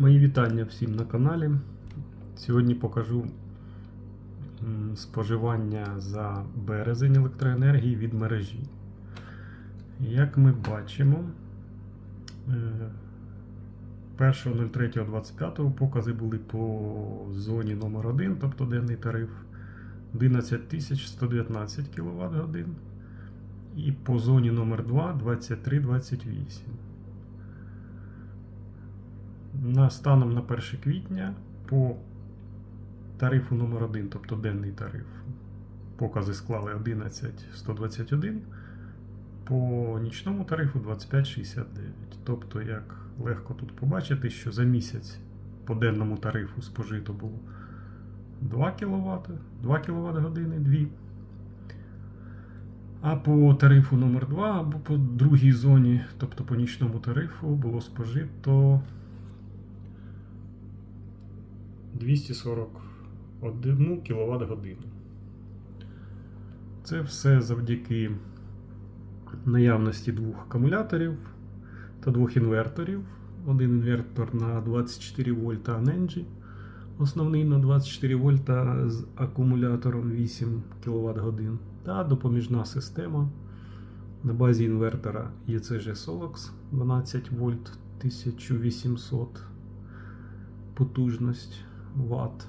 Мої вітання всім на каналі. Сьогодні покажу споживання за березень електроенергії від мережі. Як ми бачимо, е, 1.03.25 покази були по зоні номер 1 тобто денний тариф 11119 кВт годин. І по зоні номер 2 2328. На станом на 1 квітня по тарифу номер 1 тобто денний тариф, покази склали 11121, по нічному тарифу 2569. Тобто, як легко тут побачити, що за місяць по денному тарифу спожито було 2 кВт, 2 кВт години, 2. А по тарифу номер 2 або по другій зоні, тобто по нічному тарифу, було спожито 241 кВт годину. Це все завдяки наявності двох акумуляторів та двох інверторів. Один інвертор на 24 вольта Anenji, основний на 24 вольта з акумулятором 8 кВт годин. Та допоміжна система на базі інвертора ECG Solox 12 вольт 1800 потужність Вт.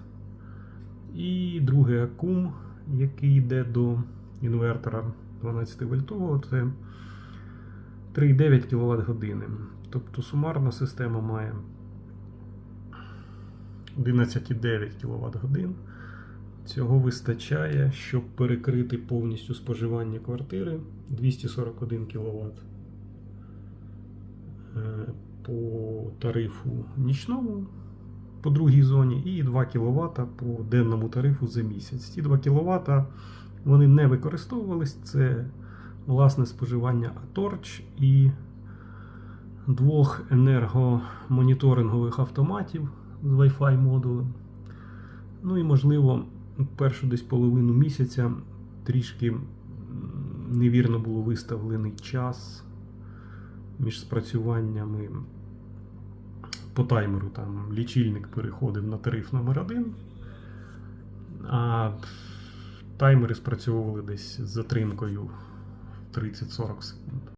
І другий акум, який йде до інвертора 12 вольтового, це 3,9 кВт години. Тобто сумарна система має 11,9 кВт годин. Цього вистачає, щоб перекрити повністю споживання квартири 241 кВт по тарифу нічному по другій зоні і 2 кВт по денному тарифу за місяць. Ці 2 кВт вони не використовувались. Це власне споживання Atorch і двох енергомоніторингових автоматів з Wi-Fi модулем. Ну і можливо, першу десь половину місяця трішки невірно було виставлений час між спрацюваннями по таймеру. Там лічильник переходив на тариф номер 1 а таймери спрацьовували десь з затримкою 30-40 секунд.